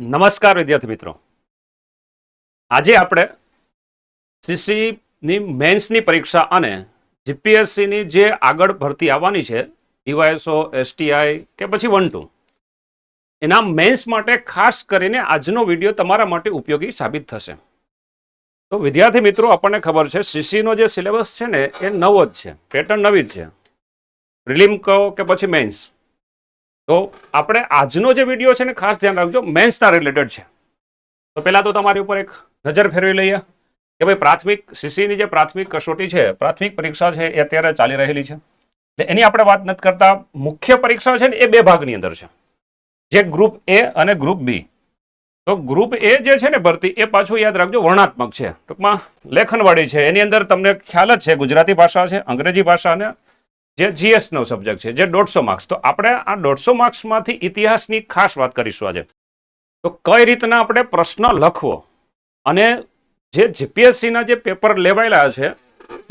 નમસ્કાર વિદ્યાર્થી મિત્રો. આજે આપણે સીસીની મેન્સની પરીક્ષા અને જીપીએસસીની જે આગળ ભરતી આવવાની છે, ડીવાયએસઓ, એસટીઆઈ કે પછી વન ટુ, એના મેન્સ માટે ખાસ કરીને આજનો વીડિયો તમારા માટે ઉપયોગી સાબિત થશે. તો વિદ્યાર્થી મિત્રો, આપણને ખબર છે સીસીનો જે સિલેબસ છે ને, એ નવો જ છે, પેટર્ન નવી જ છે. પ્રિલિમ કહો કે પછી મેન્સ. તો આપણે આજનો જે વીડિયો છે ને ખાસ ધ્યાન રાખજો મેન્સના રિલેટેડ છે. તો પહેલાં તો તમારી ઉપર એક નજર ફેરવી લઈએ કે ભાઈ પ્રાથમિક સીસીની જે પ્રાથમિક કસોટી છે, પ્રાથમિક પરીક્ષા છે એ અત્યારે ચાલી રહેલી છે. એટલે એની આપણે વાત નથી કરતા, મુખ્ય પરીક્ષા છે ને એ બે ભાગની અંદર છે. જે ગ્રુપ એ અને ગ્રુપ બી તો ગ્રુપ એ જે છે ને ભરતી, એ પાછું યાદ રાખજો વર્ણાત્મક છે. ટૂંકમાં લેખનવાળી છે. એની અંદર તમને ખ્યાલ જ છે, ગુજરાતી ભાષા છે, અંગ્રેજી ભાષા અને જે જીએસનો સબ્જેક્ટ છે, જે દોઢસો માર્ક્સ તો આપણે આ દોઢસો માર્ક્સમાંથી ઇતિહાસની ખાસ વાત કરીશું આજે. તો કઈ રીતના આપણે પ્રશ્ન લખવો અને જે જીપીએસસીના જે પેપર લેવાયેલા છે,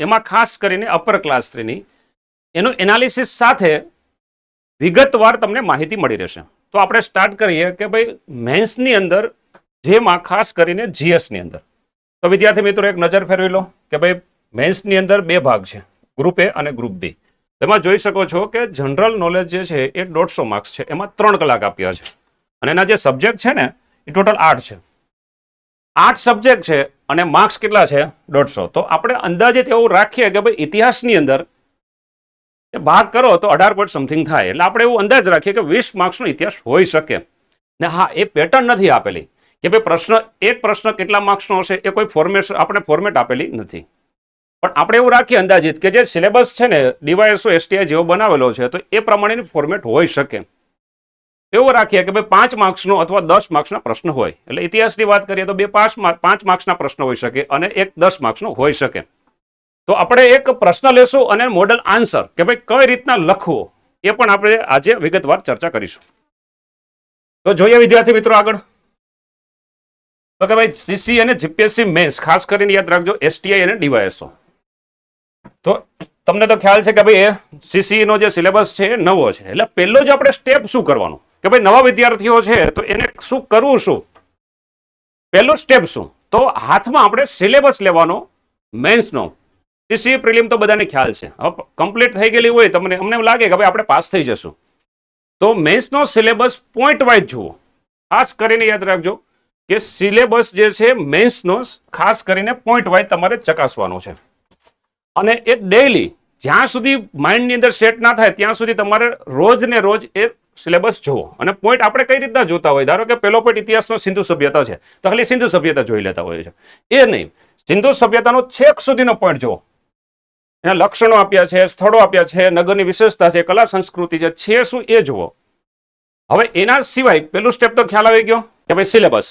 એમાં ખાસ કરીને અપર ક્લાસ થ્રીની એનું એનાલિસિસ સાથે વિગતવાર તમને માહિતી મળી રહેશે. તો આપણે સ્ટાર્ટ કરીએ કે ભાઈ મેન્સની અંદર, જેમાં ખાસ કરીને જીએસની અંદર. તો વિદ્યાર્થી મિત્રો એક નજર ફેરવી લો કે ભાઈ મેન્સની અંદર બે ભાગ છે ગ્રુપ એ અને ગ્રુપ બી તેમાં જોઈ શકો છો કે જનરલ નોલેજ જે છે એ દોઢસો માર્ક્સ છે. એમાં ત્રણ કલાક આપ્યા છે. અને એના જે સબ્જેક્ટ છે ને, એ ટોટલ આઠ છે. આઠ સબ્જેક્ટ છે અને માર્ક્સ કેટલા છે? દોઢસો. તો આપણે અંદાજિત એવું રાખીએ કે ભાઈ ઇતિહાસની અંદર ભાગ કરો તો અઢાર પોઈન્ટ સમથિંગ થાય. એટલે આપણે એવું અંદાજ રાખીએ કે વીસ માર્ક્સનો ઇતિહાસ હોઈ શકે. ને હા, એ પેટર્ન નથી આપેલી કે ભાઈ પ્રશ્ન, એક પ્રશ્ન કેટલા માર્ક્સનો હશે એ કોઈ ફોર્મેટ આપણે ફોર્મેટ આપેલી નથી. પણ આપણે એવું રાખીએ અંદાજિત કે જે સિલેબસ છે ને ડીવાયએસઓ, એસટીઆઈ જેવો બનાવેલો છે, તો એ પ્રમાણેની ફોર્મેટ હોઈ શકે. એવું રાખીએ કે ભાઈ પાંચ માર્ક્સનો અથવા દસ માર્ક્સના પ્રશ્ન હોય. એટલે ઇતિહાસની વાત કરીએ તો બે પાંચ પાંચ માર્ક્સના પ્રશ્ન હોઈ શકે અને એક દસ માર્ક્સનો હોઈ શકે. તો આપણે એક પ્રશ્ન લેશું અને મોડલ આન્સર કે ભાઈ કઈ રીતના લખવો, એ પણ આપણે આજે વિગતવાર ચર્ચા કરીશું. તો જોઈએ વિદ્યાર્થી મિત્રો આગળ. તો કે ભાઈ સીસી અને જીપીએસસી મેન્સ ખાસ કરીને યાદ રાખજો એસટીઆઈ અને ડીવાયએસઓ તો તમને તો ખ્યાલ છે કે ભાઈ સીસી નો જે સિલેબસ છે નવો છે. એટલે પહેલો જ આપણે સ્ટેપ શું કરવાનું? કે ભાઈ નવા વિદ્યાર્થીઓ છે તો એને શું કરવું શું? પહેલો સ્ટેપ શું? તો હાથમાં આપણે સિલેબસ લેવાનો મેન્સનો સીસી પ્રિલિમ તો બધાને ખ્યાલ છે. કમ્પ્લીટ થઈ ગયેલી હોય તમને, અમને એમ લાગે કે ભાઈ આપણે પાસ થઈ જશું. તો મેન્સનો સિલેબસ પોઈન્ટ વાઇઝ જુઓ. ખાસ કરીને યાદ રાખજો કે સિલેબસ જે છે મેન્સનો ખાસ કરીને પોઈન્ટ વાઇઝ તમારે ચકાસવાનો છે. અને એ ડેઈલી જ્યાં સુધી માઇન્ડની અંદર સેટ ના થાય, ત્યાં સુધી તમારે રોજ ને રોજ એ સિલેબસ જુઓ અને પોઈન્ટ આપણે કઈ રીતના જોતા હોય? ધારો કે પેલો પોઈન્ટ ઇતિહાસનો સિંધુ સભ્યતા છે, તો ખાલી સિંધુ સભ્યતા જોઈ લેતા હોય છે. એ નહીં. સિંધુ સભ્યતાનો છેક સુધીનો પોઈન્ટ જુઓ એના લક્ષણો આપ્યા છે, સ્થળો આપ્યા છે, નગરની વિશેષતા છે, કલા સંસ્કૃતિ છે છે શું એ જુઓ. હવે એના સિવાય પેલું સ્ટેપ તો ખ્યાલ આવી ગયો કે ભાઈ સિલેબસ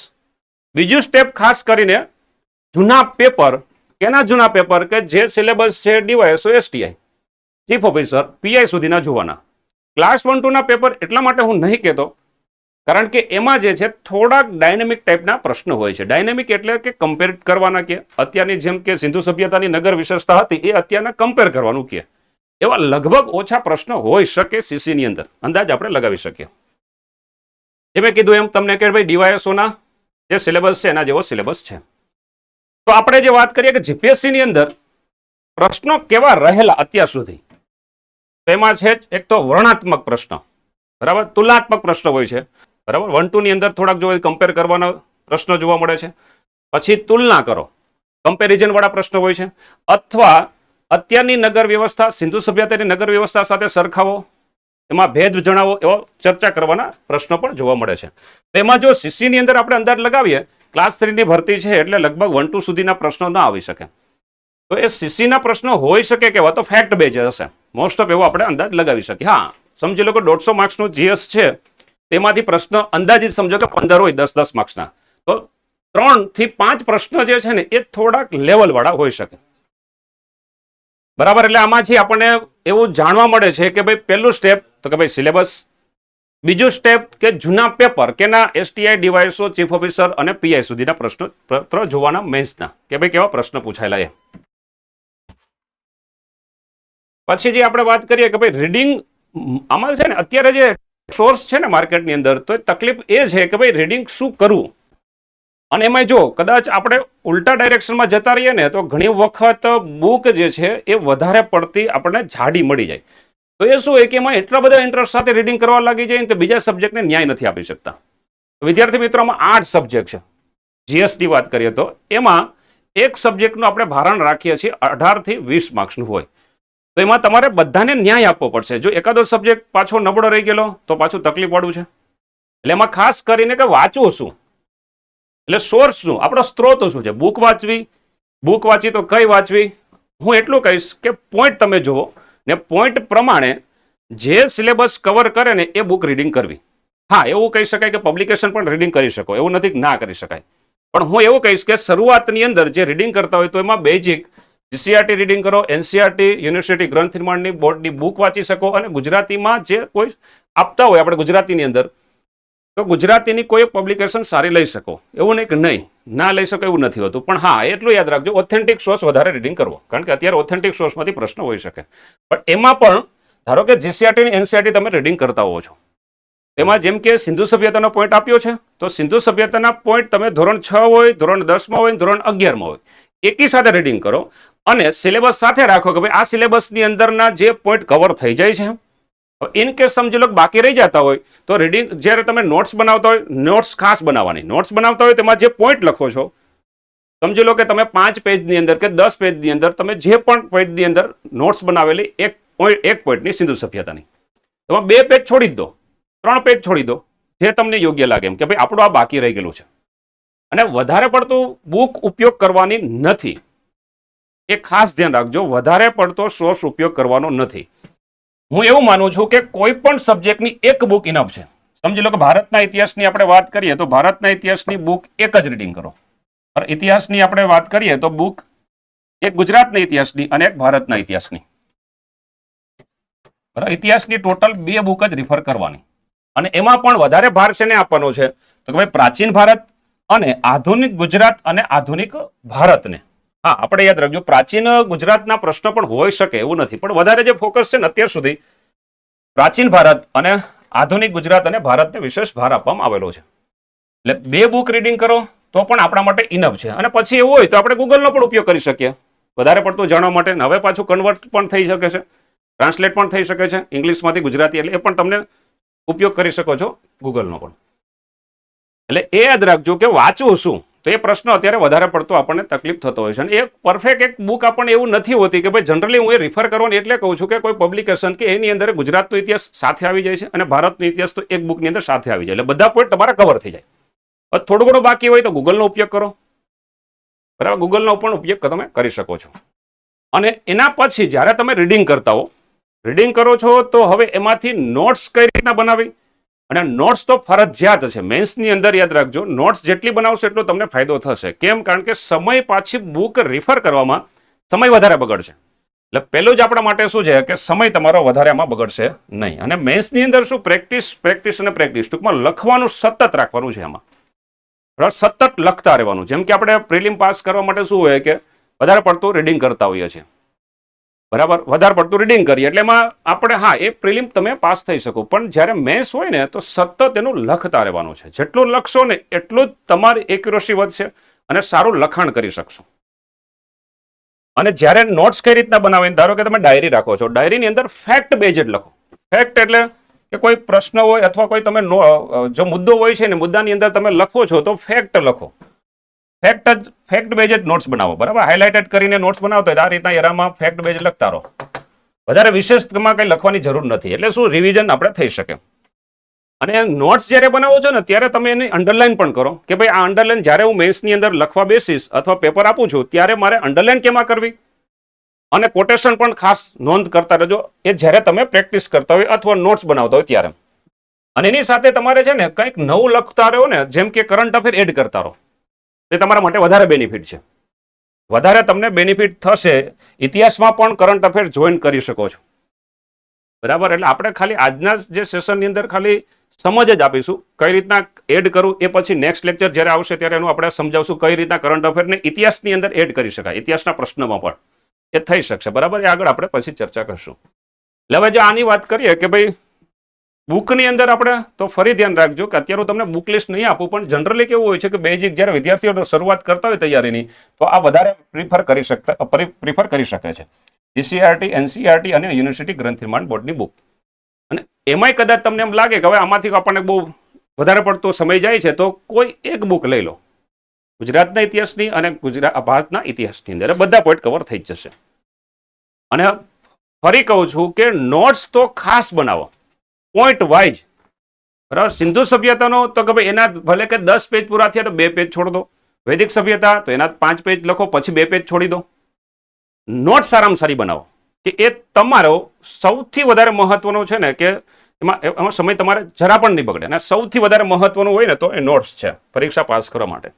બીજું સ્ટેપ ખાસ કરીને જૂના પેપર કેના જૂના પેપર કે જે સિલેબસ છે DYSO STI. Chief officer PI સુધીના જોવાના. ક્લાસ વન ટુના પેપર એટલા માટે હું નહીં કહેતો, કારણ કે એમાં જે છે થોડાક ડાયનેમિક ટાઈપના પ્રશ્નો હોય છે. ડાયનેમિક એટલે કે કમ્પેર કરવાના કે અત્યારની જેમ કે સિંધુ સભ્યતાની નગર વિશેષતા હતી, એ અત્યારના કમ્પેર કરવાનું કે. એવા લગભગ ઓછા પ્રશ્નો હોઈ શકે સીસીની અંદર. અંદાજ આપણે લગાવી શકીએ. એ મેં કીધું એમ તમને કે ભાઈ ડીવાયએસઓના જે સિલેબસ છે, એના જેવો સિલેબસ છે. તો આપણે જે વાત કરીએ કે જીપીએસસી ની અંદર પ્રશ્નો કેવા રહેલા અત્યાર સુધી? તેમાં છે જ એક તો વર્ણાત્મક પ્રશ્ન. બરાબર? તુલનાત્મક પ્રશ્નો હોય છે. બરાબર? વન ટુ ની અંદર થોડાક જો કમ્પેર કરવાનો પ્રશ્નો જોવા મળે છે. પછી તુલના કરો. કમ્પેરિઝન વાળા પ્રશ્નો હોય છે. અથવા અત્યારની નગર વ્યવસ્થા, સિંધુ સભ્યતાની નગર વ્યવસ્થા સાથે સરખાવો. એમાં ભેદ જણાવો એવો ચર્ચા કરવાના પ્રશ્નો પણ જોવા મળે છે. તેમાં જો સીસી ની અંદર આપણે અંદાજ લગાવીએ ક્લાસ થ્રીની ભરતી છે એટલે લગભગ વન ટુ સુધીના પ્રશ્નો ના આવી શકે. તો એ સીસીના પ્રશ્નો હોઈ શકે કેવા તો ફેક્ટ બેઝ હશે. મોસ્ટ ઓફ એવો આપણે અંદાજ લગાવી શકીએ. હા, સમજી લો કે દોઢસો માર્ક્સનું જીએસ છે, તેમાંથી પ્રશ્ન અંદાજિત સમજો કે પંદર હોય દસ દસ માર્ક્સના. તો ત્રણથી પાંચ પ્રશ્ન જે છે ને, એ થોડાક લેવલ વાળા હોઈ શકે. બરાબર, એટલે આમાંથી આપણને એવું જાણવા મળે છે કે ભાઈ પહેલું સ્ટેપ તો કે ભાઈ સિલેબસ બીજું સ્ટેપ કે જૂના પેપર કેના એસટીઆઈ ડીવાયસો ચીફ ઓફિસર અને પીઆઈ સુધીના પ્રશ્નો પત્ર જોવાના મેન્સના કે ભાઈ કેવા પ્રશ્ન પૂછાયેલા એ. પછી જે આપણે વાત કરીએ કે ભાઈ રીડિંગ આમાં છે ને, અત્યારે જે સોર્સ છે ને માર્કેટની અંદર, તો તકલીફ એ છે કે ભાઈ રીડિંગ શું કરવું? અને એમાં જો, કદાચ આપણે ઉલટા ડાયરેક્શનમાં જતા રહીએ ને, તો ઘણી વખત બુક જે છે એ વધારે પડતી આપણને જાડી મળી જાય. તો એ શું હોય એમાં એટલા બધા ઇન્ટરેસ્ટ સાથે રીડિંગ કરવા લાગી જાય તો બીજા સબ્જેક્ટને ન્યાય નથી આપી શકતા. વિદ્યાર્થી મિત્રોમાં આઠ સબ્જેક્ટ છે. જીએસની વાત કરીએ તો, એમાં એક સબ્જેક્ટનું આપણે ભારણ રાખીએ છીએ અઢારથી વીસ માર્ક્સનું હોય. તો એમાં તમારે બધાને ન્યાય આપવો પડશે. જો એકાદો સબ્જેક્ટ પાછો નબળો રહી ગયેલો, તો પાછું તકલીફ પડવું છે. એટલે એમાં ખાસ કરીને કે વાંચવું શું? એટલે સોર્સ શું? આપણો સ્ત્રોત શું છે? બુક વાંચવી. બુક વાંચી તો કઈ વાંચવી? હું એટલું કહીશ કે પોઈન્ટ તમે જુઓ. ને પોઈન્ટ પ્રમાણે જે સિલેબસ કવર કરે ને એ બુક રીડિંગ કરવી. હા, એવું કહી શકાય કે પબ્લિકેશન પણ રીડિંગ કરી શકો, એવું નથી ના કરી શકાય. પણ હું એવું કહીશ કે શરૂઆતની અંદર જે રીડિંગ કરતા હોય તો એમાં બેઝિક જીસીઆરટી રીડિંગ કરો એનસીઆરટી યુનિવર્સિટી ગ્રંથ નિર્માણની બોર્ડની બુક વાંચી શકો અને ગુજરાતીમાં જે કોઈ આપતા હોય, આપણે ગુજરાતીની અંદર, તો ગુજરાતીની કોઈ પબ્લિકેશન સારી લઈ શકો. એવું નહીં કે નહીં. ના લઈ શકો એવું નથી હોતું. પણ હા, એટલું યાદ રાખજો ઓથેન્ટિક સોર્સ વધારે રીડિંગ કરવો. કારણ કે અત્યારે ઓથેન્ટિક સોર્સમાંથી પ્રશ્ન હોઈ શકે. પણ એમાં પણ, ધારો કે જીસીઆરટી એનસીઆરટી તમે રીડિંગ કરતા હોવો છો. એમાં જેમ કે સિંધુ સભ્યતાનો પોઈન્ટ આપ્યો છે, તો સિંધુ સભ્યતાના પોઈન્ટ તમે ધોરણ છ હોય, ધોરણ દસમાં હોય, ધોરણ અગિયારમાં હોય, એકી સાથે રીડિંગ કરો અને સિલેબસ સાથે રાખો કે ભાઈ આ સિલેબસની અંદરના જે પોઈન્ટ કવર થઈ જાય છે ઇન કેસ સમજી લો બાકી રહી જતા હોય, તો રીડિંગ જ્યારે તમે નોટ્સ બનાવતા હોય નોટ્સ ખાસ બનાવવાની. નોટ્સ બનાવતા હોય તેમાં જે પોઈન્ટ લખો છો, સમજી લો કે તમે પાંચ પેજની અંદર કે દસ પેજની અંદર તમે જે પણ પેજની અંદર નોટ્સ બનાવેલી, એક પોઈન્ટ એક પોઈન્ટની સિંધુ સભ્યતાની. તમે બે પેજ છોડી જ દો. ત્રણ પેજ છોડી દો. જે તમને યોગ્ય લાગે એમ કે ભાઈ આપણું આ બાકી રહી ગયેલું છે. અને વધારે પડતું બુક ઉપયોગ કરવાની નથી. એ ખાસ ધ્યાન રાખજો. વધારે પડતો સોર્સ ઉપયોગ કરવાનો નથી. હું એવું માનું છું કે કોઈ પણ સબ્જેક્ટની એક બુક ઇનફ છે. સમજી લો કે ભારતના ઇતિહાસની આપણે વાત કરીએ તો ભારતના ઇતિહાસની બુક એક જ રીડિંગ કરો. ઇતિહાસની આપણે વાત કરીએ તો બુક એક ગુજરાતના ઇતિહાસની અને એક ભારતના ઇતિહાસની. ઇતિહાસની ટોટલ બે બુક જ રિફર કરવાની. અને એમાં પણ વધારે ભાર છે આપવાનો છે. તો કે ભાઈ પ્રાચીન ભારત અને આધુનિક ગુજરાત અને આધુનિક ભારતને. હા, આપણે યાદ રાખજો, પ્રાચીન ગુજરાતના પ્રશ્નો પણ હોઈ શકે એવું નથી, પણ વધારે જે ફોકસ છે ને અત્યાર સુધી પ્રાચીન ભારત અને આધુનિક ગુજરાત અને ભારતને વિશેષ ભાર આપવામાં આવેલો છે. એટલે બે બુક રીડિંગ કરો, તો પણ આપણા માટે ઇનફ છે. અને પછી એવું હોય તો આપણે ગૂગલનો પણ ઉપયોગ કરી શકીએ. વધારે પડતું જાણવા માટે હવે પાછું કન્વર્ટ પણ થઈ શકે છે ટ્રાન્સલેટ પણ થઈ શકે છે ઇંગ્લિશમાંથી ગુજરાતી, એટલે એ પણ તમને ઉપયોગ કરી શકો છો ગૂગલનો પણ. એટલે એ યાદ રાખજો કે વાંચવું શું? તો એ પ્રશ્ન અત્યારે વધારે પડતો આપણને તકલીફ થતો હોય છે. અને એ પરફેક્ટ એક બુક આપણને એવું નથી હોતી કે ભાઈ જનરલી હું એ રિફર કરવાનું એટલે કહું છું કે કોઈ પબ્લિકેશન કે એની અંદર ગુજરાતનો ઇતિહાસ સાથે આવી જાય છે અને ભારતનો ઇતિહાસ તો એક બુકની અંદર સાથે આવી જાય. એટલે બધા પોઈન્ટ તમારા કવર થઈ જાય. થોડું ઘણું બાકી હોય તો ગૂગલનો ઉપયોગ કરો. બરાબર? ગૂગલનો પણ ઉપયોગ તમે કરી શકો છો. અને એના પછી જ્યારે તમે રીડિંગ કરતા હો રીડિંગ કરો છો તો હવે એમાંથી નોટ્સ કઈ રીતના બનાવી? અને નોટ્સ તો ફરજિયાત છે. મેન્સની અંદર યાદ રાખજો, નોટ્સ જેટલી બનાવશો એટલો તમને ફાયદો થશે. કેમ? કારણ કે સમય પાછી બુક રિફર કરવામાં સમય વધારે બગડશે. એટલે પહેલું જ આપણા માટે શું છે કે સમય તમારો વધારે આમાં બગડશે નહીં. અને મેન્સની અંદર શું? પ્રેક્ટિસ પ્રેક્ટિસ અને પ્રેક્ટિસ. ટૂંકમાં લખવાનું સતત રાખવાનું છે એમાં સતત લખતા રહેવાનું. જેમ કે આપણે પ્રિલિમ પાસ કરવા માટે શું હોય કે વધારે પડતું રીડિંગ કરતા હોઈએ છીએ. બરાબર? વધારે પડતું રીડિંગ કરીએ. એટલે એમાં આપણે, હા, એ પ્રિલિમ તમે પાસ થઈ શકો. પણ જ્યારે મેસ હોય ને, તો સતત એનું લખતા રહેવાનું છે. જેટલું લખશો ને, એટલું જ તમારી એક્યુરસી વધશે અને સારું લખાણ કરી શકશો. અને જ્યારે નોટ્સ કઈ રીતના બનાવીને ધારો કે તમે ડાયરી રાખો છો ડાયરીની અંદર ફેક્ટ બેઝ લખો. ફેક્ટ એટલે કે કોઈ પ્રશ્ન હોય અથવા કોઈ તમે જો મુદ્દો હોય છે ને, મુદ્દાની અંદર તમે લખો છો, તો ફેક્ટ લખો. ફેક્ટ જ ફેક્ટ બેઝ જ નોટ્સ બનાવો, બરાબર? હાઇલાઇટેડ કરીને નોટ્સ બનાવતો હોય આ રીતના એરામાં ફેક્ટ બેઝ લખતા રહો. વધારે વિશેષમાં કંઈ લખવાની જરૂર નથી, એટલે શું રિવિઝન આપણે થઈ શકે. અને નોટ્સ જ્યારે બનાવો છો ને, ત્યારે તમે એને અંડરલાઇન પણ કરો કે ભાઈ આ અંડરલાઇન જ્યારે હું મેન્સની અંદર લખવા બેસીશ અથવા પેપર આપું છું, ત્યારે મારે અંડરલાઇન કેમાં કરવી? અને કોટેશન પણ ખાસ નોંધ કરતા રહેજો એ જ્યારે તમે પ્રેક્ટિસ કરતા હોય અથવા નોટ્સ બનાવતા હોય ત્યારે. અને એની સાથે તમારે છે ને કંઈક નવું લખતા રહો ને, જેમ કે કરંટ અફેર એડ કરતા રહો. એ તમારા માટે વધારે બેનિફિટ છે. વધારે તમને બેનિફિટ થશે, ઇતિહાસમાં પણ કરંટ અફેર જોઈન કરી શકો છો. બરાબર? એટલે આપણે ખાલી આજના જે સેશનની અંદર ખાલી સમજ જ આપીશું, કઈ રીતના એડ કરવું એ પછી નેક્સ્ટ લેક્ચર જ્યારે આવશે ત્યારે એનું આપણે સમજાવશું કઈ રીતના કરંટ અફેરને ઇતિહાસની અંદર એડ કરી શકાય, ઇતિહાસના પ્રશ્નમાં પણ. એ થઈ શકશે. બરાબર? એ આગળ આપણે પછી ચર્ચા કરશું. એટલે હવે જો આની વાત કરીએ કે ભાઈ બુકની અંદર આપણે તો ફરી ધ્યાન રાખજો કે અત્યારે તમને બુક લિસ્ટ નહીં આપું, પણ જનરલી કેવું હોય છે કે બેઝિક જ્યારે વિદ્યાર્થીઓ શરૂઆત કરતા હોય તૈયારીની, તો આ વધારે પ્રિફર કરી શકતા પ્રિફર કરી શકે છે. જીસીઆરટી એનસીઆરટી અને યુનિવર્સિટી ગ્રંથ નિર્માણ બોર્ડની બુક અને એમાંય કદાચ તમને એમ લાગે કે હવે આમાંથી આપણને બહુ વધારે પડતો સમય જાય છે, તો કોઈ એક બુક લઈ લો. ગુજરાતના ઇતિહાસની અને ગુજરાત ભારતના ઇતિહાસની અંદર. બધા પોઈન્ટ કવર થઈ જશે. અને ફરી કહું છું કે નોટ્સ તો ખાસ બનાવો. પોઈન્ટ વાઇઝ બરાબર? સિંધુ સભ્યતાનો તો કે ભાઈ એના ભલે કે દસ પેજ પૂરા થયા તો બે પેજ છોડ દો. વૈદિક સભ્યતા તો એના પાંચ પેજ લખો, પછી બે પેજ છોડી દો. નોટ સારામાં સારી બનાવો. કે એ તમારો સૌથી વધારે મહત્વનો છે ને કે એમાં એમાં સમય તમારે જરા પણ નહીં બગડે. અને સૌથી વધારે મહત્વનું હોય ને તો એ નોટ્સ છે, પરીક્ષા પાસ કરવા માટે.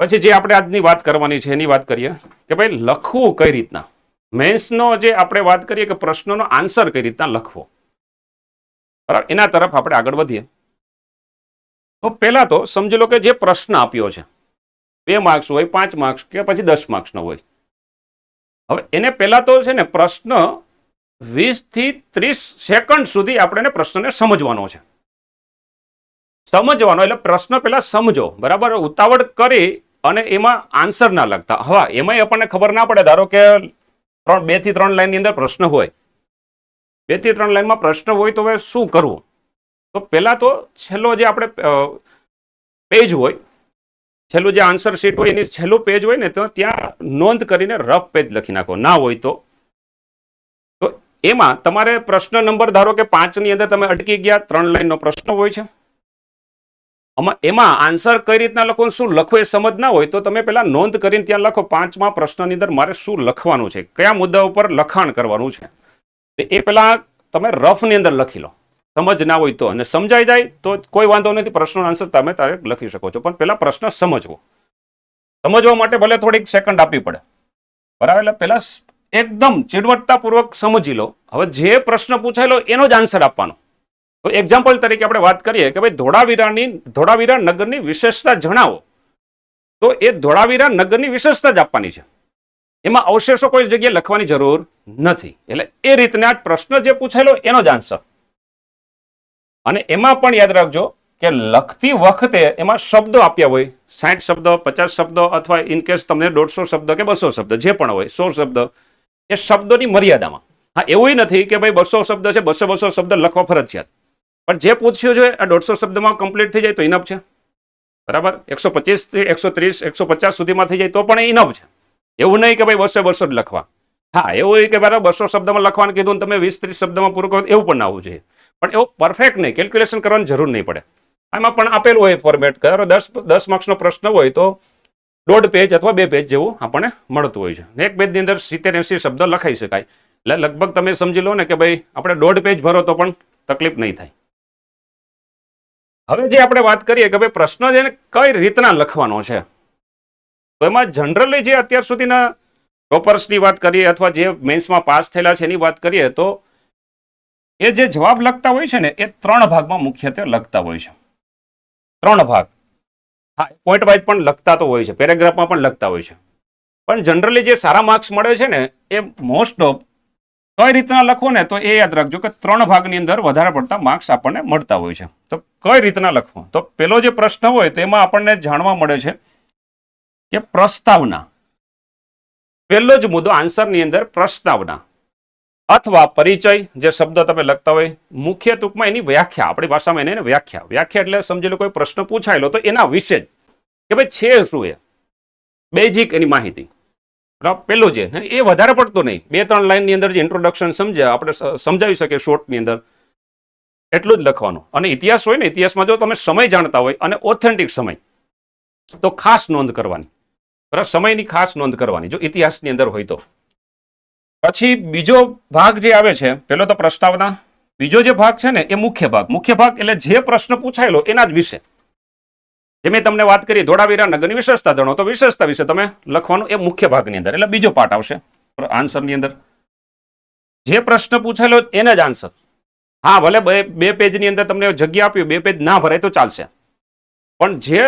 પછી જે આપણે આજની વાત કરવાની છે, એની વાત કરીએ કે ભાઈ લખવું કઈ રીતના? મેન્સનો જે આપણે વાત કરીએ કે પ્રશ્નનો આન્સર કઈ રીતના લખવો? બરાબર, એના તરફ આપણે આગળ વધીએ. તો પહેલાં તો સમજી લો કે જે પ્રશ્ન આપ્યો છે, બે માર્ક્સ હોય, પાંચ માર્ક્સ કે પછી દસ માર્ક્સનો હોય. હવે એને પહેલાં તો છે ને પ્રશ્ન વીસથી ત્રીસ સેકન્ડ સુધી આપણે પ્રશ્નને સમજવાનો છે. સમજવાનો, એટલે પ્રશ્ન પહેલાં સમજો, બરાબર? ઉતાવળ કરી અને એમાં આન્સર ના લખતા. હા એમાંય આપણને ખબર ના પડે, ધારો કે ત્રણ, બેથી ત્રણ લાઈનની અંદર પ્રશ્ન હોય. બેથી ત્રણ લાઈનમાં પ્રશ્ન હોય તો હવે શું કરવું? તો પહેલા તો છેલ્લો જે આપણે પેજ હોય, છેલ્લું જે આન્સર શીટ હોય, એની છેલ્લું પેજ હોય ને, તો ત્યાં નોંધ કરીને રફ પેજ લખી નાખો. ના હોય તો. તો એમાં તમારે પ્રશ્ન નંબર ધારો કે પાંચની અંદર તમે અટકી ગયા, ત્રણ લાઈનનો પ્રશ્ન હોય છે. એમાં આન્સર કઈ રીતના લખો શું લખવું એ સમજ ના હોય તો તમે પહેલાં નોંધ કરીને ત્યાં લખો પાંચમા પ્રશ્નની અંદર મારે શું લખવાનું છે, કયા મુદ્દા ઉપર લખાણ કરવાનું છે. એ પહેલાં તમે રફની અંદર લખી લો, સમજ ના હોય તો. અને સમજાઈ જાય તો કોઈ વાંધો નથી, પ્રશ્નનો આન્સર તમે તારે લખી શકો છો. પણ પહેલા પ્રશ્ન સમજવો. સમજવા માટે ભલે થોડીક સેકન્ડ આપવી પડે. બરાબર? એટલે પહેલા એકદમ ચીડવટતાપૂર્વક સમજી લો. હવે જે પ્રશ્ન પૂછાયેલો એનો જ આન્સર આપવાનો. તો એક્ઝામ્પલ તરીકે આપણે વાત કરીએ કે ભાઈ ધોળાવીરાની, ધોળાવીરા નગરની વિશેષતા જણાવો. તો એ ધોળાવીરા નગરની વિશેષતા જ આપવાની છે. એમાં અવશેષો કોઈ જગ્યાએ લખવાની જરૂર નથી. એટલે એ રીતના પ્રશ્ન જે પૂછાયેલો એનો જ આન્સર અને એમાં પણ યાદ રાખજો કે લખતી વખતે એમાં શબ્દો આપ્યા હોય. સાઠ શબ્દ, પચાસ શબ્દ અથવા ઇન કેસ તમને દોઢસો શબ્દ કે બસો શબ્દ જે પણ હોય, સો શબ્દ, એ શબ્દોની મર્યાદામાં. હા, એવું નથી કે ભાઈ બસો શબ્દ છે, બસો બસો શબ્દ લખવા ફરજિયાત. પણ જે પૂછ્યું છે, આ દોઢસો શબ્દમાં કમ્પ્લીટ થઈ જાય તો ઇનફ છે. બરાબર? એકસો પચીસથી એકસો ત્રીસ, એકસો પચાસ સુધીમાં થઈ જાય તો પણ એ ઇનફ છે. એવું નહીં કે ભાઈ બસો બસો જ લખવા. હા, એવું હોય કે બરાબર બસો શબ્દમાં લખવાનું કીધું તમે વીસ ત્રીસ શબ્દમાં પૂરું કરો એવું પણ ના હોવું જોઈએ. પણ એવું પરફેક્ટ નહીં. કેલ્ક્યુલેશન કરવાની જરૂર નહીં પડે. આમાં પણ આપેલું હોય ફોર્મેટ કરો દસ દસ માર્ક્સનો પ્રશ્ન હોય તો દોઢ પેજ અથવા બે પેજ જેવું આપણને મળતું હોય છે. એક પેજની અંદર સિત્તેર એંસી શબ્દ લખાઈ શકાય. એટલે લગભગ તમે સમજી લો ને કે ભાઈ આપણે દોઢ પેજ ભરો તો પણ તકલીફ નહીં થાય. હવે જે આપણે વાત કરીએ કે ભાઈ પ્રશ્ન છે કઈ રીતના લખવાનો છે? તો એમાં જનરલી જે અત્યાર સુધીના ટોપર્સની વાત કરીએ અથવા જે મેન્સમાં પાસ થયેલા છે એની વાત કરીએ તો એ જે જવાબ લખતા હોય છે ને એ ત્રણ ભાગમાં મુખ્યત્વે લખતા હોય છે. ત્રણ ભાગ. હા પોઈન્ટ વાઇઝ પણ લખતા તો હોય છે પેરેગ્રાફમાં પણ લખતા હોય છે. પણ જનરલી જે સારા માર્ક્સ મળે છે ને એ મોસ્ટ ઓફ કઈ રીતના લખવો ને તો એ યાદ રાખજો કે ત્રણ ભાગની અંદર વધારે પડતા માર્ક્સ આપણને મળતા હોય છે. તો કઈ રીતના લખવું? તો પેલો જે પ્રશ્ન હોય તો એમાં આપણને જાણવા મળે છે કે પ્રસ્તાવના. પહેલો જ મુદ્દો આન્સરની અંદર પ્રસ્તાવના અથવા પરિચય જે શબ્દ તમે લખતા હોય, મુખ્ય ટૂંકમાં એની વ્યાખ્યા. આપણી ભાષામાં એને વ્યાખ્યા. વ્યાખ્યા એટલે સમજી લો કોઈ પ્રશ્ન પૂછાયેલો તો એના વિશે જ કે ભાઈ છે શું એ? બેઝિક એની માહિતી. બરાબર પેલું જે એ વધારે પડતો નહીં. બે, ત્રણ લાઈનની અંદર જે ઇન્ટ્રોડક્શન સમજ્યા, આપણે સમજાવી શકીએ શોર્ટની અંદર. એટલું જ લખવાનું. અને ઇતિહાસ હોય ને, ઇતિહાસમાં જો તમે સમય જાણતા હોય, અને ઓથેન્ટિક સમય, તો ખાસ નોંધ કરવાની. બરાબર? સમયની ખાસ નોંધ કરવાની, જો ઇતિહાસની અંદર હોય તો. પછી બીજો ભાગ જે આવે છે, પેલો તો પ્રસ્તાવના. બીજો જે ભાગ છે ને, એ મુખ્ય ભાગ. મુખ્ય ભાગ એટલે જે પ્રશ્ન પૂછાયેલો, એના જ વિશે. જે મેં તમને વાત કરી, ધોળાવીરા નગરની વિશેષતા જણો તો વિશેષતા વિશે તમે લખવાનું એ મુખ્ય ભાગની અંદર, એટલે બીજો પાર્ટ આવશે આન્સરની અંદર. જે પ્રશ્ન પૂછાયેલો એને જ આન્સર. હા, ભલે બે બે પેજની અંદર તમને જગ્યા આપ્યું બે પેજ ના ભરાય તો ચાલશે. પણ જે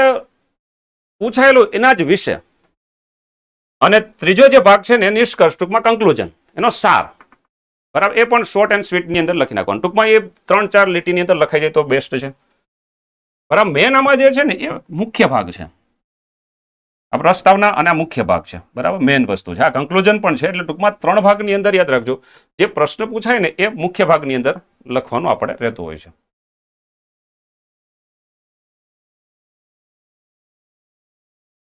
પૂછાયેલું એના જ વિશે. અને ત્રીજો જે ભાગ છે ને નિષ્કર્ષ ટૂંકમાં કન્ક્લુઝન એનો સાર. બરાબર? એ પણ શોર્ટ એન્ડ સ્વીટની અંદર લખી નાખવાનું. ટૂંકમાં એ ત્રણ ચાર લીટીની અંદર લખાઈ જાય તો બેસ્ટ છે. બરાબર મેન આમાં જે છે ને, એ મુખ્ય ભાગ છે. આ પ્રસ્તાવના અને આ મુખ્ય ભાગ છે. બરાબર? મેન વસ્તુ છે. આ કન્ક્લુઝન પણ છે. એટલે ટૂંકમાં ત્રણ ભાગની અંદર યાદ રાખજો. જે પ્રશ્ન પૂછાય ને, એ મુખ્ય ભાગની અંદર લખવાનું આપણે રહેતું હોય છે.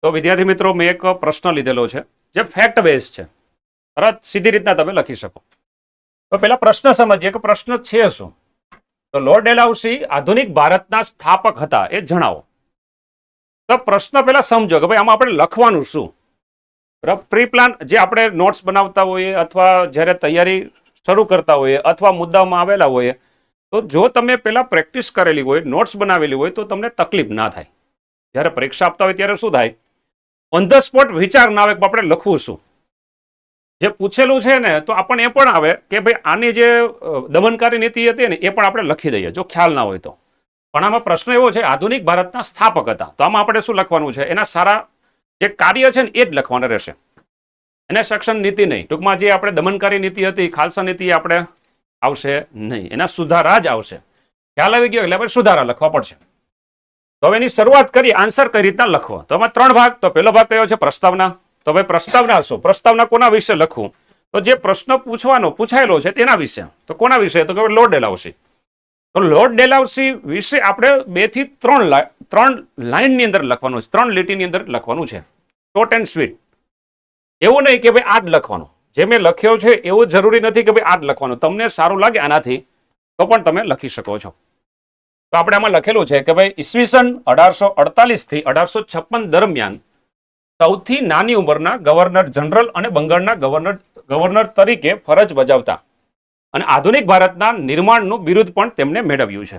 તો વિદ્યાર્થી મિત્રો, મેં એક પ્રશ્ન લીધેલો છે, જે ફેક્ટ બેઝ છે. બરાબર? સીધી રીતના તમે લખી શકો. તો પેલા પ્રશ્ન સમજીએ કે પ્રશ્ન છે શું? તો લોર્ડ ડેલાઉસી આધુનિક ભારતના સ્થાપક હતા, એ જણાવો. તો પ્રશ્ન પહેલા સમજો કે ભાઈ આમાં આપણે લખવાનું શું? પ્રી પ્લાન જે આપણે નોટ્સ બનાવતા હોઈએ અથવા જ્યારે તૈયારી શરૂ કરતા હોઈએ અથવા મુદ્દામાં આવેલા હોઈએ, તો જો તમે પહેલાં પ્રેક્ટિસ કરેલી હોય, નોટ્સ બનાવેલી હોય, તો તમને તકલીફ ના થાય. જ્યારે પરીક્ષા આપતા હોય ત્યારે શું થાય? ઓન ધ સ્પોટ વિચાર ના આવે આપણે લખવું શું? જે પૂછેલું છે ને, તો આપણને એ પણ આવે કે ભાઈ આની જે દમનકારી નીતિ હતી ને, એ પણ આપણે લખી દઈએ, જો ખ્યાલ ના હોય તો. પણ આમાં પ્રશ્ન એવો છે, આધુનિક ભારતના સ્થાપક હતા. તો આમાં આપણે શું લખવાનું છે? એના સારા જે કાર્ય છે ને, એ જ લખવાના રહેશે. એને સક્ષમ નીતિ નહીં. ટૂંકમાં જે આપણે દમનકારી નીતિ હતી, ખાલસા નીતિ આપણે આવશે નહીં. એના સુધારા જ આવશે. ખ્યાલ આવી ગયો એટલે આપણે સુધારા લખવા પડશે. તો હવે એની શરૂઆત કરી, આન્સર કઈ રીતના લખવો? તો આમાં ત્રણ ભાગ, તો પહેલો ભાગ કયો છે? પ્રસ્તાવના. તો હવે પ્રસ્તાવના શું? પ્રસ્તાવના કોના વિશે લખવું? તો જે પ્રશ્ન પૂછવાનો, પૂછાયેલો છે તેના વિશે. તો કોના વિશે? તો કે લોર્ડ ડેલાવસી. તો લોર્ડ ડેલાવસી વિશે આપણે બેથી ત્રણ ત્રણ લાઇનની અંદર લખવાનું છે. ત્રણ લીટીની અંદર લખવાનું છે. શોર્ટ એન્ડ સ્વીટ એવું નહીં કે ભાઈ આ જ લખવાનું. જે મેં લખ્યો છે એવું જરૂરી નથી કે ભાઈ આ જ લખવાનું. તમને સારું લાગે આનાથી, તો પણ તમે લખી શકો છો. તો આપણે આમાં લખેલું છે કે ભાઈ ઈસવીસન અઢારસો અડતાલીસથી અઢારસો છપ્પન દરમિયાન સૌથી નાની ઉંમરના ગવર્નર જનરલ અને બંગાળના ગવર્નર ગવર્નર તરીકે ફરજ બજાવતા અને આધુનિક ભારતના નિર્માણનું બિરુદ પણ તેમને મેળવ્યું છે.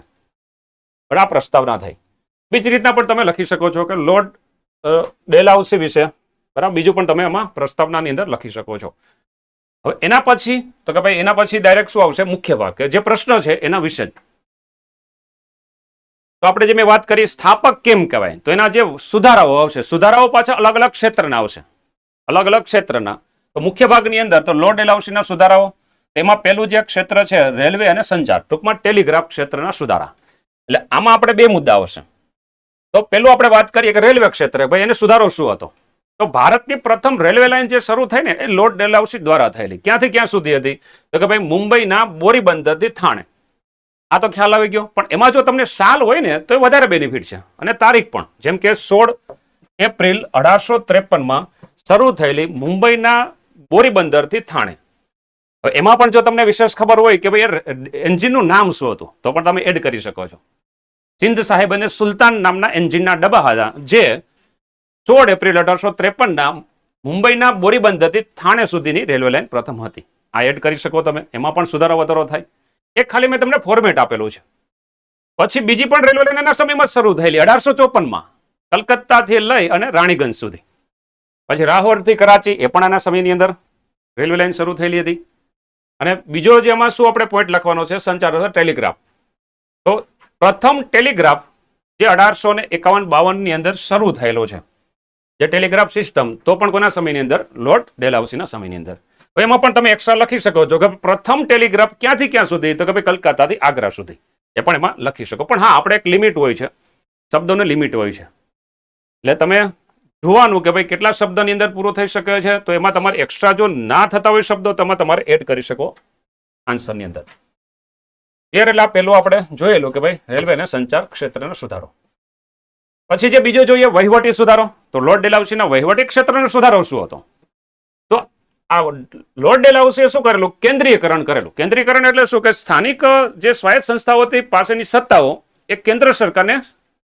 પણ આ પ્રસ્તાવના થઈ બીજી રીતના પણ તમે લખી શકો છો કે લોર્ડ ડેલાઉસી વિશે, બરાબર? બીજું પણ તમે એમાં પ્રસ્તાવનાની અંદર લખી શકો છો. હવે એના પછી, તો કે ભાઈ એના પછી ડાયરેક્ટ શું આવશે? મુખ્ય ભાગ, કે જે પ્રશ્ન છે એના વિશે જ. તો આપણે જે મેં વાત કરી, સ્થાપક કેમ કહેવાય? તો એના જે સુધારાઓ આવશે, સુધારાઓ પાછા અલગ અલગ ક્ષેત્રના આવશે. અલગ અલગ ક્ષેત્રના. તો મુખ્ય ભાગની અંદર તો લોર્ડ ડેલાઉસીના સુધારાઓ, તેમાં પહેલું જે ક્ષેત્ર છે, રેલવે અને સંચાર. ટૂંકમાં ટેલિગ્રાફ ક્ષેત્રના સુધારા. એટલે આમાં આપણે બે મુદ્દા આવશે. તો પેલું આપણે વાત કરીએ કે રેલવે ક્ષેત્રે, ભાઈ, એને સુધારો શું હતો? તો ભારતની પ્રથમ રેલવે લાઇન જે શરૂ થઈ ને, એ લોર્ડ ડેલાઉસી દ્વારા થયેલી. ક્યાંથી ક્યાં સુધી હતી? તો કે, ભાઈ, મુંબઈના બોરીબંદરથી થાણે. આ તો ખ્યાલ આવી ગયો. પણ એમાં જો તમને સાલ હોય ને, તો એ વધારે બેનિફિટ છે. અને તારીખ પણ. જેમ કે સોળ એપ્રિલ અઢારસો ત્રેપનમાં શરૂ થયેલી મુંબઈના બોરીબંદરથી થાણે. એમાં પણ જો તમને વિશેષ ખબર હોય કે ભાઈ એન્જિનનું નામ શું હતું, તો પણ તમે એડ કરી શકો છો. સિંધ સાહેબ અને સુલતાન નામના એન્જિનના ડબ્બા હતા, જે સોળ એપ્રિલ અઢારસો ત્રેપનના મુંબઈના બોરીબંદરથી થાણે સુધીની રેલવે લાઇન પ્રથમ હતી. આ એડ કરી શકો તમે. એમાં પણ સુધારો વધારો થાય. એક ખાલી મેં તમને ફોર્મેટ આપેલું છે. પછી બીજી પણ રેલવે લાઈન એના સમયમાં શરૂ થયેલી, અઢારસો ચોપનમાં, કલકત્તાથી લઈ અને રાણીગંજ સુધી. પછી રાહોરથી કરાચી, એ પણ આના સમયની અંદર રેલવે લાઇન શરૂ થયેલી હતી. અને બીજો જે એમાં શું આપણે પોઈન્ટ લખવાનો છે, સંચાર ટેલિગ્રાફ. તો પ્રથમ ટેલિગ્રાફ જે અઢારસો ને એકાવન બાવનની અંદર શરૂ થયેલો છે. જે ટેલિગ્રાફ સિસ્ટમ, તો પણ કોના સમયની અંદર? લોર્ડ ડેલાઉસીના સમયની અંદર. એમાં પણ તમે એક્સ્ટ્રા લખી શકો છો કે પ્રથમ ટેલિગ્રાફ ક્યાંથી ક્યાં સુધી? તો કે ભાઈ કલકત્તાથી આગ્રા સુધી. એ પણ એમાં લખી શકો. પણ હા, આપણે એક લિમિટ હોય છે. શબ્દોને લિમિટ હોય છે. એટલે તમે જોવાનું કે ભાઈ કેટલા શબ્દની અંદર પૂરો થઈ શકે છે, તો એમાં તમારે એક્સ્ટ્રા જો ના થતા હોય શબ્દો તમે તમારે એડ કરી શકો આન્સરની અંદર. ક્લિયર એટલે આ પહેલું આપણે જોયેલું કે ભાઈ રેલવે અને સંચાર ક્ષેત્રનો સુધારો. પછી જે બીજો જોઈએ વહીવટી સુધારો. તો લોર્ડ ડેલાઉસીના વહીવટી ક્ષેત્રનો સુધારો શું હતો? તો આ લોર્ડ ડેલાઉસે શું કરેલું? કેન્દ્રીયકરણ કરેલું. કેન્દ્રીયકરણ એટલે શું કે સ્થાનિક જે સ્વાયત્ત સંસ્થાઓ પાસેની સત્તાઓ એ કેન્દ્ર સરકારને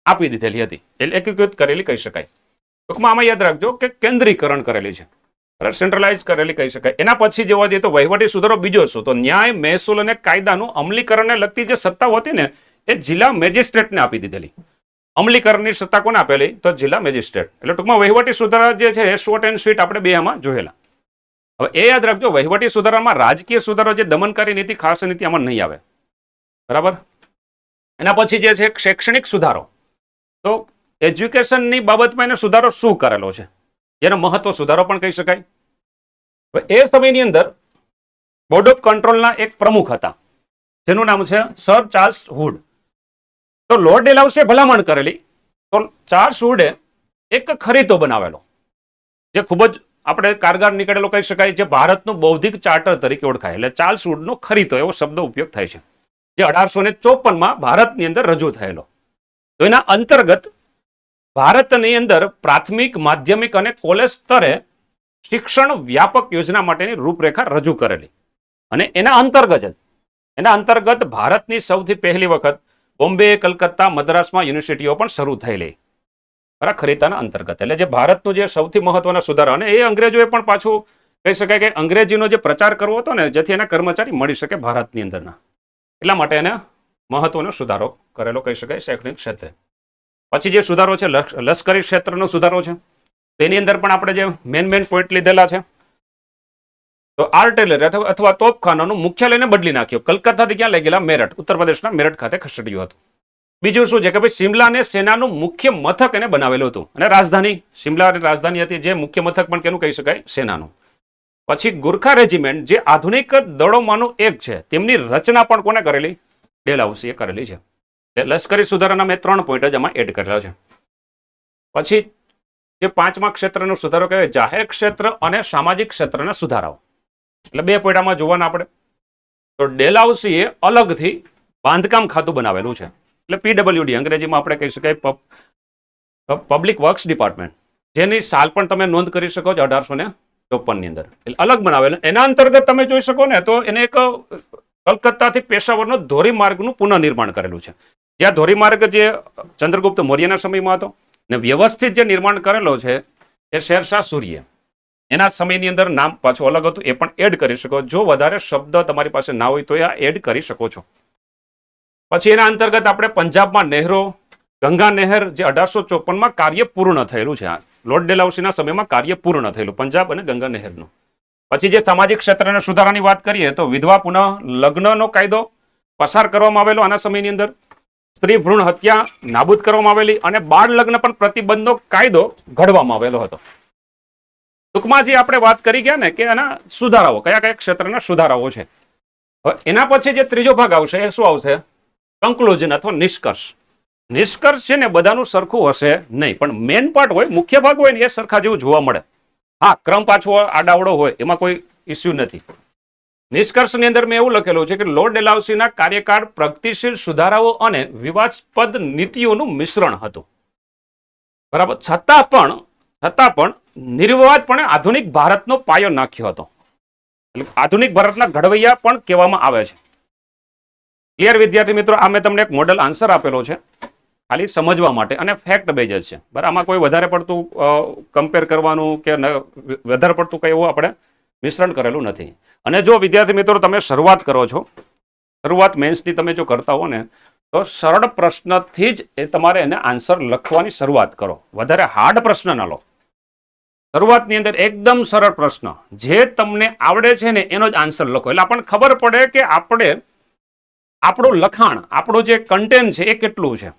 આપી દીધેલી હતી. એટલે એકીકૃત કરેલી કહી શકાય. ટૂંકમાં આમાં યાદ રાખજો કે કેન્દ્રીકરણ કરેલી છે. સેન્ટ્રલાઇઝ કરેલી કહી શકાય. એના પછી જોવા જઈએ તો વહીવટી સુધારો બીજો શું? તો ન્યાય, મહેસૂલ અને કાયદાનું અમલીકરણને લગતી જે સત્તાઓ હતી ને, એ જિલ્લા મેજિસ્ટ્રેટને આપી દીધેલી. અમલીકરણની સત્તા કોને આપેલી? તો જિલ્લા મેજિસ્ટ્રેટ. એટલે ટૂંકમાં વહીવટી સુધારા જે છે, એ શોર્ટ એન્ડ સ્વીટ આપણે બે આમાં જોયેલા. હવે એ યાદ રાખજો, વહીવટી સુધારામાં રાજકીય સુધારો જે દમનકારી નીતિ, ખાસ નીતિ આમાં નહીં આવે. બરાબર? એના પછી જે છે, શૈક્ષણિક સુધારો. તો એજ્યુકેશનની બાબતમાં એને સુધારો શું કરેલો છે? જેનો મહત્વ સુધારો પણ કહી શકાય. એ સમયની અંદર બોર્ડ ઓફ કંટ્રોલના એક પ્રમુખ હતા. જેનું નામ છે સર ચાર્લ્સ હુડ. તો લોર્ડ ડેલાઉસે ભલામણ કરેલી. તો ચાર્લ્સ હુડે એક ખરીદો બનાવેલો. જે ખૂબ જ આપણે કારગાર નીકળેલો કહી શકાય જે ભારતનું બૌદ્ધિક ચાર્ટર તરીકે ઓળખાય, એટલે ચાર્લ્સ વુડનો ખરીતો એવો શબ્દ ઉપયોગ થાય છે. જે અઢારસો ને ચોપનમાં ભારતની અંદર રજૂ થયેલો. તો એના અંતર્ગત ભારતની અંદર પ્રાથમિક, માધ્યમિક અને કોલેજ સ્તરે શિક્ષણ વ્યાપક યોજના માટેની રૂપરેખા રજૂ કરેલી. અને એના અંતર્ગત જ, એના અંતર્ગત ભારતની સૌથી પહેલી વખત બોમ્બે, કલકત્તા, મદ્રાસમાં યુનિવર્સિટીઓ પણ શરૂ થયેલી. ખરીતાના અંતર્ગત. એટલે જે ભારતનું જે સૌથી મહત્વના સુધારા અને એ અંગ્રેજોએ પણ પાછું કહી શકાય કે અંગ્રેજીનો જે પ્રચાર કરવો હતો ને, જેથી એના કર્મચારી મળી શકે ભારતની અંદરના. એટલા માટે એને મહત્વનો સુધારો કરેલો કહી શકાય શૈક્ષણિક ક્ષેત્રે. પછી જે સુધારો છે લશ- લશ્કરી ક્ષેત્રનો સુધારો છે, તેની અંદર પણ આપણે જે મેન મેન પોઈન્ટ લીધેલા છે. તો આર્ટિલરી અથવા અથવા તોપખાનાનું મુખ્યાલયને બદલી નાખ્યું. કલકત્તાથી ક્યાં લઈ ગયેલા મેરઠ, ઉત્તર પ્રદેશના મેરઠ ખાતે ખસેડ્યું હતું. બીજું શું? છે કે ભાઈ શિમલાને સેનાનું મુખ્ય મથક એને બનાવેલું હતું. અને રાજધાની સિમલા રાજધાની હતી જે મુખ્ય મથક પણ કેનું કહી શકાય? સેનાનું. પછી ગુરખા રેજિમેન્ટ, જે આધુનિક દળોમાંનું એક છે, તેમની રચના પણ કોને કરેલી? ડેલહાઉસીએ કરેલી છે. લશ્કરી સુધારાના મેં ત્રણ પોઈન્ટ જ આમાં એડ કરેલા છે. પછી જે પાંચમા ક્ષેત્રનો સુધારો કહેવાય, જાહેર ક્ષેત્ર અને સામાજિક ક્ષેત્રના સુધારાઓ. એટલે બે પોઈન્ટ આમાં જોવાના આપણે. તો ડેલાઉસીએ અલગથી બાંધકામ ખાતું બનાવેલું છે. એટલે પીડબ્લ્યુડી અંગ્રેજીમાં આપણે કહી શકાય પબ્લિક વર્ક્સ ડિપાર્ટમેન્ટ જેની સાલ પણ તમે નોંધ કરી શકો છો અઢારસો ને ચોપનની અંદર. એટલે અલગ બનાવેલ એના અંતર્ગત તમે જોઈ શકો ને તો એને એક, કલકત્તાથી પેશાવરનો ધોરીમાર્ગનું પુનઃનિર્માણ કરેલું છે. જ્યાં ધોરીમાર્ગ જે ચંદ્રગુપ્ત મૌર્યના સમયમાં હતો ને વ્યવસ્થિત જે નિર્માણ કરેલો છે એ શેરશાહ સૂર્ય. એના સમયની અંદર નામ પાછું અલગ હતું, એ પણ એડ કરી શકો. જો વધારે શબ્દ તમારી પાસે ના હોય તો એ એડ કરી શકો છો. પછી એના અંતર્ગત આપણે પંજાબમાં નહેરો, ગંગા નહેર જે અઢારસો ચોપનમાં કાર્ય પૂર્ણ થયેલું છે લોર્ડ ડેલાઉસીના સમયમાં કાર્ય પૂર્ણ થયેલું, પંજાબ અને ગંગા નહેરનું. પછી જે સામાજિક ક્ષેત્રના સુધારાની વાત કરીએ તો વિધવા પુનઃ લગ્નનો કાયદો પસાર કરવામાં આવેલો આના સમયની અંદર. સ્ત્રી ભ્રૂણ હત્યા નાબૂદ કરવામાં આવેલી અને બાળ લગ્ન પણ પ્રતિબંધનો કાયદો ઘડવામાં આવેલો હતો. ટૂંકમાં જે આપણે વાત કરી ગયા ને કે એના સુધારાઓ, કયા કયા ક્ષેત્રના સુધારાઓ છે. એના પછી જે ત્રીજો ભાગ આવશે એ શું આવશે? કન્ક્લુઝન અથવા નિષ્કર્ષ. નિષ્કર્ષ છે ને બધાનું સરખું હશે નહીં, પણ મેન પાર્ટ હોય, મુખ્ય ભાગ હોય ને એ સરખા જેવું જોવા મળે. હા, ક્રમ પાછો આડાવડો હોય, એમાં કોઈ ઇસ્યુ નથી. નિષ્કર્ષની અંદર મેં એવું લખેલું છે કે લોર્ડ ડેલાઉસીના કાર્યકાળ પ્રગતિશીલ સુધારાઓ અને વિવાદસ્પદ નીતિઓનું મિશ્રણ હતું. બરાબર? છતાં પણ છતાં પણ નિર્વિવાદપણે આધુનિક ભારતનો પાયો નાખ્યો હતો. એટલે આધુનિક ભારતના ઘડવૈયા પણ કહેવામાં આવે છે. ક્લિયર વિદ્યાર્થી મિત્રો, આ મેં તમને એક મોડલ આન્સર આપેલો છે. ખાલી સમજવા માટે અને ફેક્ટ બેઝ છે. બરાબર? આમાં કોઈ વધારે પડતું કમ્પેર કરવાનું કે વધારે પડતું કંઈ એવું આપણે મિશ્રણ કરેલું નથી. અને જો વિદ્યાર્થી મિત્રો, તમે શરૂઆત કરો છો, શરૂઆત મેન્સની તમે જો કરતા હો ને, તો સરળ પ્રશ્નથી જ એ તમારે એને આન્સર લખવાની શરૂઆત કરો. વધારે હાર્ડ પ્રશ્ન ના લો. શરૂઆતની અંદર એકદમ સરળ પ્રશ્ન. જે તમને આવડે છે ને, એનો જ આન્સર લખો. એટલે આપણને ખબર પડે કે આપણે આપણું લખાણ, આપણું જે કન્ટેન્ટ છે એ કેટલું છે?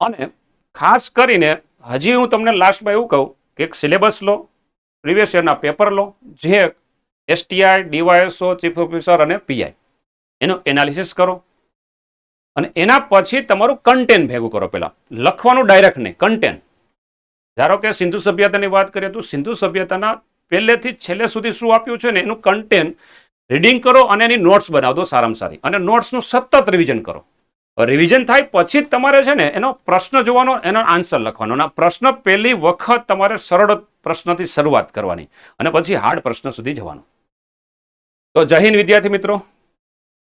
અને ખાસ કરીને હજી હું તમને લાસ્ટમાં એવું કહું કે એક સિલેબસ લો પ્રિવિયસ યરના પેપર લો, જે એસટીઆઈ ડીવાયએસઓ ચીફ ઓફિસર અને પીઆઈ એનું એનાલિસિસ કરો. અને એના પછી તમારું કન્ટેન્ટ ભેગું કરો પહેલાં. લખવાનું ડાયરેક્ટ નહીં કન્ટેન્ટ ધારો કે સિંધુ સભ્યતાની વાત કરીએ તો સિંધુ સભ્યતાના પહેલેથી છેલ્લે સુધી શું આપ્યું છે ને, એનું કન્ટેન્ટ રીડિંગ કરો અને એની નોટ્સ બનાવ દો સારામાં સારી. અને નોટ્સનું સતત રિવિઝન કરો. રિવિઝન થાય પછી જ તમારે છે ને એનો પ્રશ્ન જોવાનો, એનો આન્સર લખવાનો. અને પ્રશ્ન પહેલી વખત તમારે સરળ પ્રશ્નથી શરૂઆત કરવાની. અને પછી હાર્ડ પ્રશ્ન સુધી જવાનો. તો જય વિદ્યાર્થી મિત્રો.